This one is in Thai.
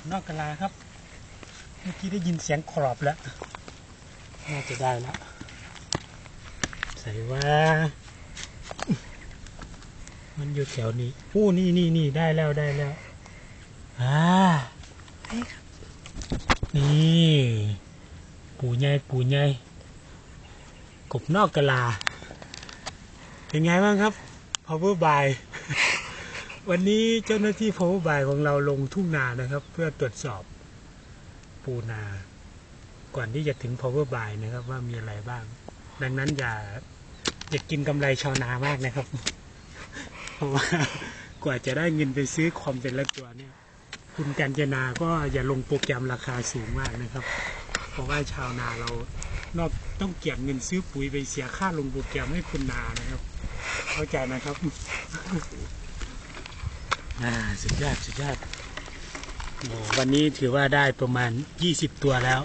บนอกกะลาครับ เมื่อกี้ได้ยินเสียงครอบแล้ว น่าจะได้แล้ว ใส่ว่า มันอยู่แถวนี้อู้นี่นี่นี่ได้แล้วได้แล้ว อ่าใช่ครับนี่ปูใหญ่ปูใหญ่กบนอกกะลา เป็นไงบ้างครับ power by วันนี้เจ้าหน้าที่ power by ของเราลงทุ่งนานะครับ เพื่อตรวจสอบปูนา ก่อนที่จะถึง power by นะครับ ว่ามีอะไรบ้าง ดังนั้นอย่าอย่ากินกำไรชาวนามากนะครับ เพราะว่ากว่าจะได้เงินไปซื้อคอมเป็นละตัวเนี่ย คุณกัญจนาก็อย่าลงโปรแกรมราคาสูงมากนะครับ เพราะว่าชาวนาเรานอกต้องเก็บเงินซื้อปุ๋ยไปเสียค่าลงโปรแกรมให้คุณนานะครับ เข้าใจนะครับ อ่าสุดยอดสุดยอดโอ้วันนี้ถือว่าได้ประมาณ 20 ตัวแล้ว